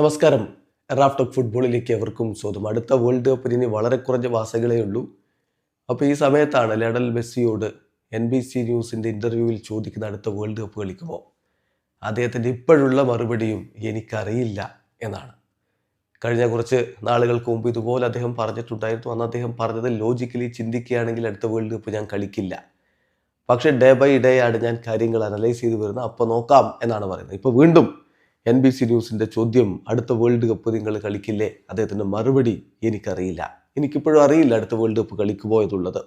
നമസ്കാരം. റാഫ്റ്റോക്ക് ഫുട്ബോളിലേക്ക് എവർക്കും സ്വാഗതം. അടുത്ത വേൾഡ് കപ്പിന് ഇനി വളരെ കുറഞ്ഞ വാസകളേ ഉള്ളൂ. അപ്പോൾ ഈ സമയത്താണ് ലഡൽ മെസ്സിയോട് എൻ ബി സി ന്യൂസിന്റെ ഇന്റർവ്യൂവിൽ ചോദിക്കുന്ന അടുത്ത വേൾഡ് കപ്പ് കളിക്കുമോ അദ്ദേഹത്തിന്റെ ഇപ്പോഴുള്ള മറുപടിയും എനിക്കറിയില്ല എന്നാണ്. കഴിഞ്ഞ കുറച്ച് നാളുകൾക്ക് മുമ്പ് ഇതുപോലെ അദ്ദേഹം പറഞ്ഞിട്ടുണ്ടായിരുന്നു. അന്ന് അദ്ദേഹം പറഞ്ഞത് ലോജിക്കലി ചിന്തിക്കുകയാണെങ്കിൽ അടുത്ത വേൾഡ് കപ്പ് ഞാൻ കളിക്കില്ല. പക്ഷേ ഡേ ബൈ ഡേ ആണ് ഞാൻ കാര്യങ്ങൾ അനലൈസ് ചെയ്ത് വരുന്നത്. അപ്പോൾ നോക്കാം എന്നാണ് പറയുന്നത്. ഇപ്പോൾ വീണ്ടും എൻ ബി സി ന്യൂസിന്റെ ചോദ്യം അടുത്ത വേൾഡ് കപ്പ് നിങ്ങൾ കളിക്കില്ലേ? അദ്ദേഹത്തിന്റെ മറുപടി എനിക്കറിയില്ല. എനിക്കിപ്പോഴും അറിയില്ല അടുത്ത വേൾഡ് കപ്പ് കളിക്കുമോ എന്നുള്ളത്.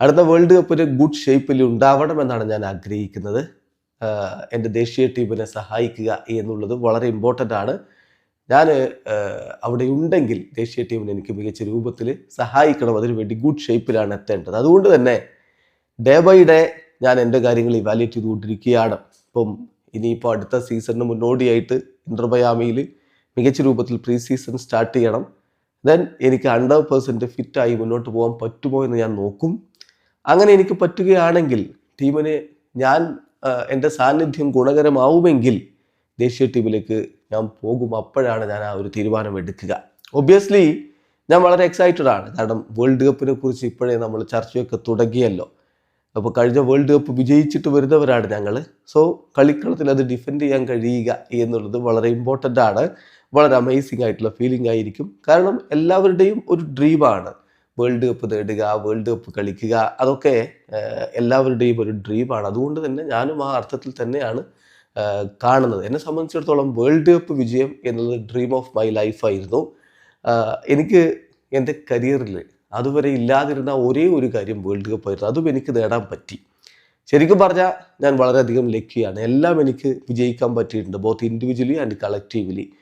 അടുത്ത വേൾഡ് കപ്പിന് ഗുഡ് ഷേപ്പിൽ ഉണ്ടാവണമെന്നാണ് ഞാൻ ആഗ്രഹിക്കുന്നത്. എന്റെ ദേശീയ ടീമിനെ സഹായിക്കുക എന്നുള്ളത് വളരെ ഇമ്പോർട്ടന്റ് ആണ്. ഞാൻ അവിടെ ഉണ്ടെങ്കിൽ ദേശീയ ടീമിനെ എനിക്ക് മികച്ച രൂപത്തിൽ സഹായിക്കണം. അതിനുവേണ്ടി ഗുഡ് ഷേപ്പിലാണ് എത്തേണ്ടത്. അതുകൊണ്ട് തന്നെ ഡേ ബൈ ഡേ ഞാൻ എന്റെ കാര്യങ്ങൾ ഇവാലുവേറ്റ് ചെയ്തുകൊണ്ടിരിക്കുകയാണ്. ഇപ്പം ഇനിയിപ്പോൾ അടുത്ത സീസണിന് മുന്നോടിയായിട്ട് ഇന്റർ മയാമിയിൽ മികച്ച രൂപത്തിൽ പ്രീ സീസൺ സ്റ്റാർട്ട് ചെയ്യണം. ദെൻ എനിക്ക് ഹൺഡ്രഡ് പെർസെന്റ് ഫിറ്റായി മുന്നോട്ട് പോകാൻ പറ്റുമോ എന്ന് ഞാൻ നോക്കും. അങ്ങനെ എനിക്ക് പറ്റുകയാണെങ്കിൽ ടീമിന് ഞാൻ എന്റെ സാന്നിധ്യം ഗുണകരമാവുമെങ്കിൽ ദേശീയ ടീമിലേക്ക് ഞാൻ പോകും. അപ്പോഴാണ് ഞാൻ ആ ഒരു തീരുമാനം എടുക്കുക. ഒബ്വിയസ്ലി ഞാൻ വളരെ എക്സൈറ്റഡ് ആണ്. കാരണം വേൾഡ് കപ്പിനെ കുറിച്ച് ഇപ്പോഴേ നമ്മൾ ചർച്ചയൊക്കെ തുടങ്ങിയല്ലോ. അപ്പോൾ കഴിഞ്ഞ വേൾഡ് കപ്പ് വിജയിച്ചിട്ട് വരുന്നവരാണ് ഞങ്ങൾ സോ കളിക്കളത്തിൽ അത് ഡിഫെൻഡ് ചെയ്യാൻ കഴിയുക എന്നുള്ളത് വളരെ ഇമ്പോർട്ടന്റ് ആണ്. വളരെ അമേസിംഗ് ആയിട്ടുള്ള ഫീലിംഗ് ആയിരിക്കും. കാരണം എല്ലാവരുടെയും ഒരു ഡ്രീമാണ് വേൾഡ് കപ്പ് നേടുക വേൾഡ് കപ്പ് കളിക്കുക അതൊക്കെ എല്ലാവരുടെയും ഒരു ഡ്രീമാണ് അതുകൊണ്ട് തന്നെ ഞാനും ആ അർത്ഥത്തിൽ തന്നെയാണ് കാണുന്നത്. എന്നെ സംബന്ധിച്ചിടത്തോളം വേൾഡ് കപ്പ് വിജയം എന്നുള്ളത് ഡ്രീം ഓഫ് മൈ ലൈഫായിരുന്നു എനിക്ക് എന്റെ കരിയറിൽ അതുവരെ ഇല്ലാതിരുന്ന ഒരേ ഒരു കാര്യം വേൾഡ് കപ്പ് ആയിരുന്നു. അതും എനിക്ക് നേടാൻ പറ്റി. ശരിക്കും പറഞ്ഞാൽ ഞാൻ വളരെയധികം ലക്കിയാണ് എല്ലാം എനിക്ക് വിജയിക്കാൻ പറ്റിയിട്ടുണ്ട് ബോത്ത് ഇൻഡിവിജ്വലി ആൻഡ് കളക്റ്റീവ്ലി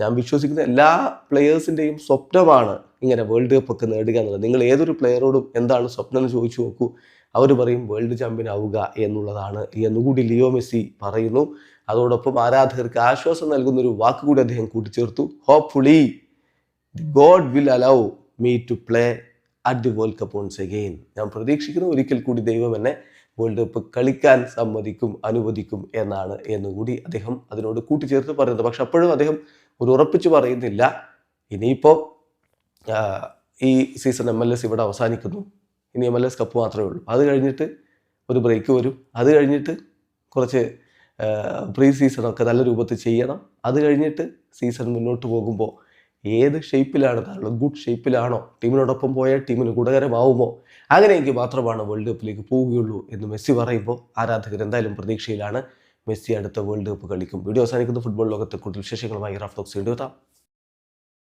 ഞാൻ വിശ്വസിക്കുന്ന എല്ലാ പ്ലെയേഴ്സിന്റെയും സ്വപ്നമാണ് ഇങ്ങനെ വേൾഡ് കപ്പൊക്കെ നേടുക എന്നുള്ളത്. നിങ്ങൾ ഏതൊരു പ്ലെയറോടും എന്താണ് സ്വപ്നം എന്ന് ചോദിച്ചു നോക്കൂ. അവർ പറയും വേൾഡ് ചാമ്പ്യൻ ആവുക എന്നുള്ളതാണ് എന്നുകൂടി ലിയോ മെസ്സി പറയുന്നു. അതോടൊപ്പം ആരാധകർക്ക് ആശ്വാസം നൽകുന്ന ഒരു വാക്ക് കൂടി അദ്ദേഹം കൂട്ടിച്ചേർത്തു. Hopefully God will allow me to play at the world cup once again ഞാൻ പ്രതീക്ഷിക്കുന്നു ഒരിക്കൽ കൂടി ദൈവം എന്നെ വേൾഡ് കപ്പ് കളിക്കാൻ സമ്മതിക്കും അനുവദിക്കും എന്നാണ് എന്നുകൂടി അദ്ദേഹം അതിനോട് കൂട്ടിച്ചേർത്ത് പറയുന്നത് പക്ഷെ അപ്പോഴും അദ്ദേഹം ഒരു ഉറപ്പിച്ച് പറയുന്നില്ല. ഇനിയിപ്പോൾ ഈ സീസൺ എം എൽ എസ് ഇവിടെ അവസാനിക്കുന്നു. ഇനി എം എൽ എസ് കപ്പ് മാത്രമേ ഉള്ളൂ. അത് കഴിഞ്ഞിട്ട് ഒരു ബ്രേക്ക് വരും. അത് കഴിഞ്ഞിട്ട് കുറച്ച് പ്രീ സീസണൊക്കെ നല്ല രൂപത്തിൽ ചെയ്യണം. അത് കഴിഞ്ഞിട്ട് സീസൺ മുന്നോട്ട് പോകുമ്പോൾ ഏത് ഷേപ്പിലാണ് താങ്കൾ ഗുഡ് ഷേപ്പിലാണോ ടീമിനോടൊപ്പം പോയാൽ ടീമിന് ഗുണകരമാവുമോ? അങ്ങനെയെങ്കിൽ മാത്രമാണ് വേൾഡ് കപ്പിലേക്ക് പോവുകയുള്ളൂ എന്ന് മെസ്സി പറയുമ്പോൾ ആരാധകർ എന്തായാലും പ്രതീക്ഷയിലാണ് മെസ്സി അടുത്ത വേൾഡ് കപ്പ് കളിക്കും. വീഡിയോ അവസാനിക്കുന്ന. ഫുട്ബോൾ ലോകത്തെ കൂടുതൽ വിശേഷങ്ങളുമായി റാഫ്റ്റോക്സ് വീഡിയോ എത്താം.